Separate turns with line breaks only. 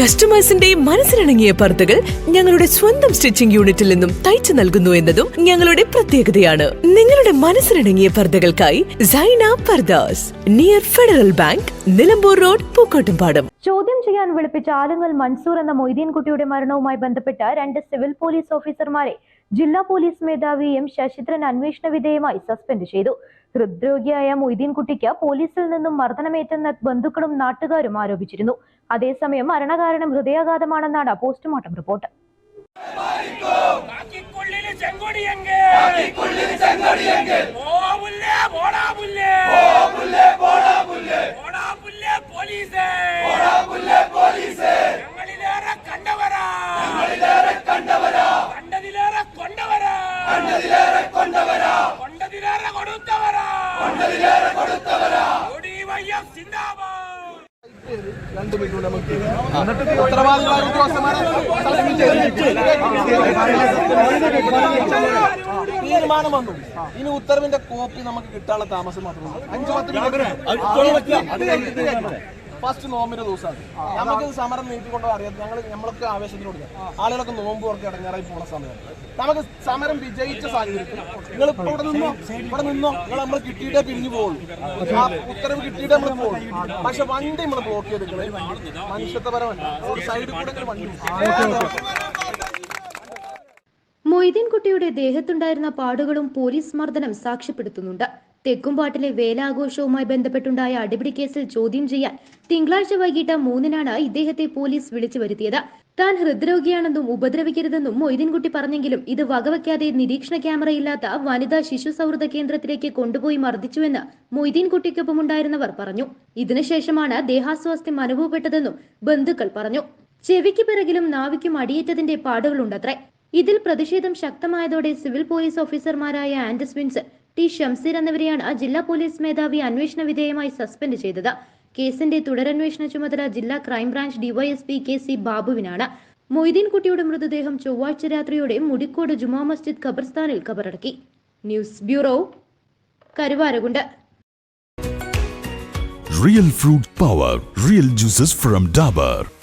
കസ്റ്റമേഴ്സിന്റെ മനസ്സിലിണങ്ങിയ പർദ്ദകൾ ഞങ്ങളുടെ സ്വന്തം സ്റ്റിച്ചിംഗ് യൂണിറ്റിൽ നിന്നും തയ്ച്ചു നൽകുന്നു എന്നതും ഞങ്ങളുടെ പ്രത്യേകതയാണ്. നിങ്ങളുടെ മനസ്സിലിണങ്ങിയ പർദ്ദകൾക്കായി Saina Pardas near federal bank Nilambur road Pookkottumpadam.
ചോദ്യം ചെയ്യാൻ വിളിപ്പിച്ച ആലുങ്ങൽ മൻസൂർ എന്ന മൊയ്തീൻകുട്ടിയുടെ മരണവുമായി ബന്ധപ്പെട്ട രണ്ട് സിവിൽ പോലീസ് ഓഫീസർമാരെ ജില്ലാ പോലീസ് മേധാവി എം ശശിധരൻ അന്വേഷണ വിധേയമായി സസ്പെൻഡ് ചെയ്തു. ഹൃദ്രോഗിയായ മൊയ്തീൻകുട്ടിക്ക് പോലീസിൽ നിന്നും മർദ്ദനമേറ്റെന്ന് ബന്ധുക്കളും നാട്ടുകാരും ആരോപിച്ചിരുന്നു. അതേസമയം മരണകാരണം ഹൃദയാഘാതമാണെന്നാണ് പോസ്റ്റ്മോർട്ടം റിപ്പോർട്ട്.
പോലീസേ.
തീരുമാനം വന്നു ഇനി ഉത്തരവിന്റെ കോപ്പി നമുക്ക് കിട്ടാനുള്ള താമസം മാത്രമേ അഞ്ചു പത്ത് ഫസ്റ്റ് നോമ്പിന്റെ ദിവസമാണ്. നമുക്ക് സമരം നീട്ടിക്കൊണ്ടോ അറിയാം. ഞങ്ങൾ നമ്മളൊക്കെ ആവേശത്തിനോട് ആളുകളൊക്കെ നോമ്പ് ഓർക്കി ഇടങ്ങാറായി പോകുന്ന സമയം നമുക്ക് സമരം വിജയിച്ച സാഹചര്യത്തിൽ നിങ്ങൾ ഇപ്പൊ ഇവിടെ നിന്നോ ഇവിടെ നിന്നോ നിങ്ങൾ നമ്മൾ കിട്ടിയിട്ടേ പിരിഞ്ഞു പോകുള്ളൂ ആ ഉത്തരവ് കിട്ടിയിട്ടേ നമ്മൾ പോകുള്ളൂ പക്ഷെ വണ്ടി നമ്മൾ ബ്ലോക്ക് ചെയ്തിട്ട് മനുഷ്യത്വപരമല്ല. ഒരു സൈഡിൽ കൂടെ വണ്ടി
മൊയ്തീൻകുട്ടിയുടെ ദേഹത്തുണ്ടായിരുന്ന പാടുകളും പോലീസ് മർദ്ദനം സാക്ഷ്യപ്പെടുത്തുന്നുണ്ട്. തെക്കുംപാട്ടിലെ വേലാഘോഷവുമായി ബന്ധപ്പെട്ടുണ്ടായ അടിപിടി കേസിൽ ചോദ്യം ചെയ്യാൻ തിങ്കളാഴ്ച വൈകിട്ട് മൂന്നിനാണ് ഇദ്ദേഹത്തെ പോലീസ് വിളിച്ചു വരുത്തിയത്. താൻ ഹൃദ്രോഗിയാണെന്നും ഉപദ്രവിക്കരുതെന്നും മൊയ്തീൻകുട്ടി പറഞ്ഞെങ്കിലും ഇത് വകവയ്ക്കാതെ നിരീക്ഷണ ക്യാമറയില്ലാത്ത വനിതാ ശിശു സൗഹൃദ കേന്ദ്രത്തിലേക്ക് കൊണ്ടുപോയി മർദ്ദിച്ചുവെന്ന് മൊയ്തീൻകുട്ടിക്കൊപ്പമുണ്ടായിരുന്നവർ പറഞ്ഞു. ഇതിനുശേഷമാണ് ദേഹാസ്വാസ്ഥ്യം അനുഭവപ്പെട്ടതെന്നും ബന്ധുക്കൾ പറഞ്ഞു. ചെവിക്ക് പിറകിലും നാവിക്കും അടിയേറ്റതിന്റെ പാടുകളുണ്ടത്രേ. ഇതിൽ പ്രതിഷേധം ശക്തമായതോടെ സിവിൽ പോലീസ് ഓഫീസർമാരായ ആൻഡസ് വിൻസ് ടി ഷംസീർ എന്നിവരെയാണ് ജില്ലാ പോലീസ് മേധാവി അന്വേഷണ വിധേയമായി സസ്പെൻഡ് ചെയ്തത്. കേസിന്റെ തുടരന്വേഷണ ചുമതല ജില്ലാ crime branch DYSP K C ബാബുവിനാണ്. മൊയ്തീൻകുട്ടിയുടെ മൃതദേഹം ചൊവ്വാഴ്ച രാത്രിയോടെ മുടിക്കോട് ജുമാ മസ്ജിദ് ഖബർസ്ഥാനിൽ ഖബറടക്കി news bureau Karuvarakundu.
Real fruit power real juices from Dabur.